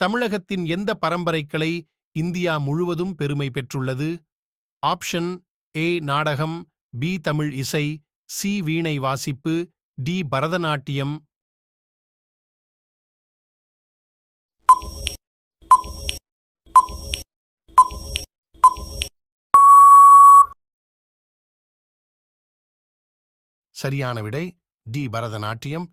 தமிழகத்தின் எந்த பரம்பரைக்கலை இந்தியா முழுவதும் பெருமை பெற்றுள்ளது? ஆப்ஷன் ஏ நாடகம் பி தமிழ் இசை சி வீணை வாசிப்பு டி பரதநாட்டியம். சரியான விடை. டி பரதநாட்டியம்.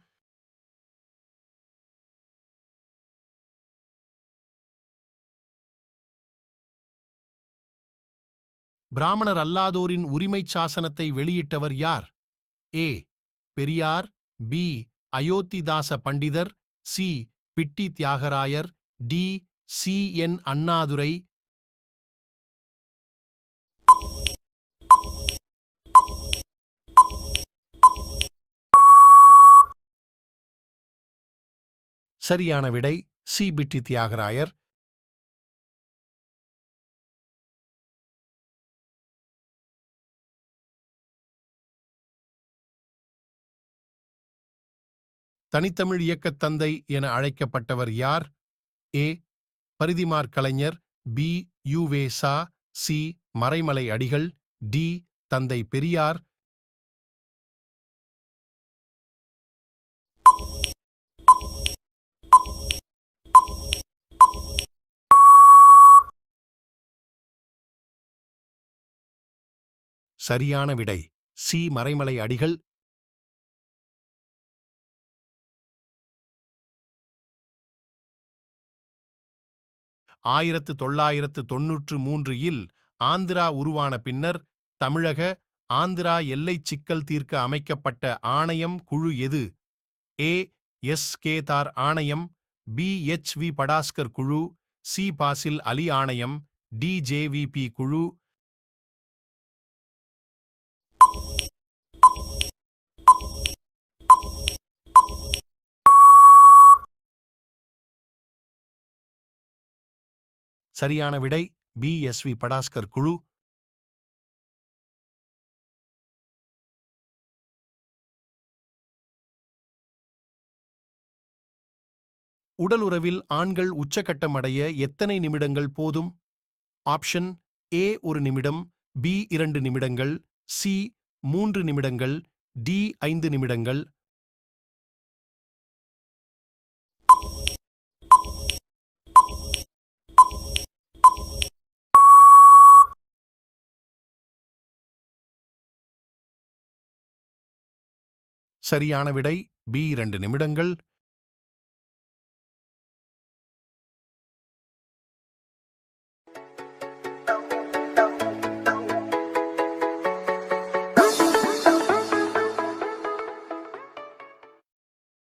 பிராமணர் அல்லாதோரின் உரிமைச் சாசனத்தை வெளியிட்டவர் யார்? ஏ. Periyar B. Ayothidasa Pandithar C. Pitti Thiyagarayar D. C. N. Annadurai. சரியான விடை சி. பிட்டி தியாகராயர் தனித்தமிழ் இயக்கத் தந்தை என அழைக்கப்பட்டவர் யார்? ஏ. பரிதிமார் கலைஞர் பி. யுவே சா சி. மறைமலை அடிகள் டி. தந்தை பெரியார். சரியான விடை. சி. மறைமலை அடிகள் ஆயிரத்து தொள்ளாயிரத்து தொன்னூற்று மூன்று இல் ஆந்திரா உருவான பின்னர் தமிழக ஆந்திரா எல்லைச் சிக்கல் தீர்க்க அமைக்கப்பட்ட ஆணையம் குழு எது? ஏ. எஸ். கேதார் ஆணையம் பி. எச். வி. படாஸ்கர் குழு சி. பாசில் அலி ஆணையம் டிஜேவிபி குழு சரியான விடை பி. எஸ். வி. படாஸ்கர் குழு. உடலுறவில் ஆண்கள் உச்சகட்டம் அடைய எத்தனை நிமிடங்கள் போதும்? Option A. ஒரு நிமிடம் பி. இரண்டு நிமிடங்கள் சி. மூன்று நிமிடங்கள் டி. ஐந்து நிமிடங்கள் சரியான விடை பி இரண்டு நிமிடங்கள்